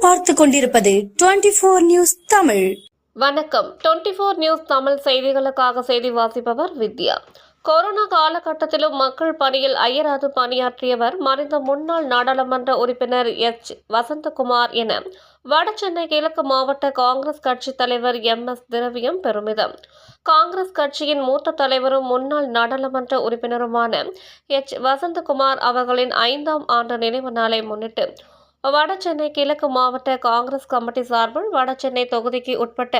பார்த்து கொண்டிருப்பது twenty four news Tamil. வணக்கம். டுவெண்ட்டி ஃபோர் நியூஸ் தமிழ் செய்திகளுக்காக செய்தி வாசிப்பவர் வித்யா. கொரோனா காலகட்டத்திலும் மக்கள் பணியில் அயராது பணியாற்றியவர் மறைந்த முன்னாள் நாடாளுமன்ற உறுப்பினர் எச். வசந்தகுமார் என வடசென்னை கிழக்கு மாவட்ட காங்கிரஸ் கட்சி தலைவர் எம். எஸ். திரவியம் பெருமிதம். காங்கிரஸ் கட்சியின் மூத்த தலைவரும் முன்னாள் நாடாளுமன்ற உறுப்பினருமான எச். வசந்தகுமார் அவர்களின் ஐந்தாம் ஆண்டு நினைவு நாளை முன்னிட்டு வடசென்னை கிழக்கு மாவட்ட காங்கிரஸ் கமிட்டி சார்பில் வடசென்னை தொகுதிக்கு உட்பட்ட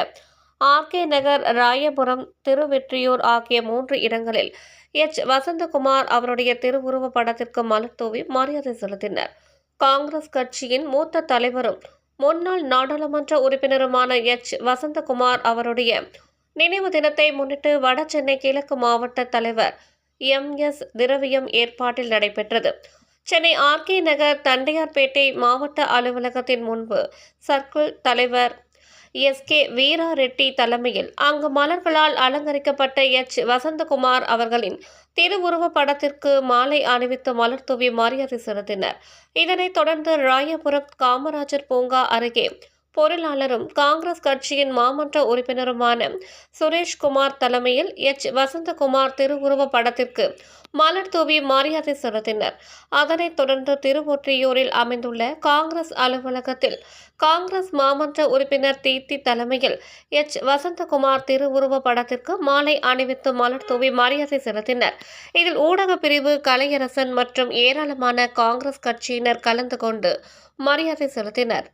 ஆர்கே நகர் ராயபுரம் திருவெற்றியூர் ஆகிய மூன்று இடங்களில் எச். வசந்தகுமார் அவருடைய திருவுருவ படத்திற்கு மலர் தூவி மரியாதை செலுத்தினர். காங்கிரஸ் கட்சியின் மூத்த தலைவரும் முன்னாள் நாடாளுமன்ற உறுப்பினருமான எச். வசந்தகுமார் அவருடைய நினைவு தினத்தை முன்னிட்டு வடசென்னை கிழக்கு மாவட்ட தலைவர் எம். எஸ். திரவியம் ஏற்பாட்டில் நடைபெற்றது. சென்னை ஆர்கே நகர் தண்டையார்பேட்டை மாவட்ட அலுவலகத்தின் முன்பு சர்க்கிள் தலைவர் எஸ் கே வீரா ரெட்டி தலைமையில் அங்கு மலர்களால் அலங்கரிக்கப்பட்ட எச். வசந்தகுமார் அவர்களின் திருவுருவ படத்திற்கு மாலை அணிவித்து மலர் தூவி மரியாதை செலுத்தினர். இதனைத் தொடர்ந்து ராயபுரம் காமராஜர் பூங்கா அருகே பொருளாளரும் காங்கிரஸ் கட்சியின் மாமன்ற உறுப்பினருமான சுரேஷ்குமார் தலைமையில் எச். வசந்தகுமார் திருவுருவ படத்திற்கு மலர் தூவி மரியாதை செலுத்தினர். அதனைத் தொடர்ந்து திருவொற்றியூரில் அமைந்துள்ள காங்கிரஸ் அலுவலகத்தில் காங்கிரஸ் மாமன்ற உறுப்பினர் தீத்தி தலைமையில் எச். வசந்தகுமார் திருவுருவ படத்திற்கு மாலை அணிவித்து மலர் தூவி மரியாதை செலுத்தினர். இதில் ஊடக பிரிவு கலையரசன் மற்றும் ஏராளமான காங்கிரஸ் கட்சியினர் கலந்து கொண்டு மரியாதை செலுத்தினர்.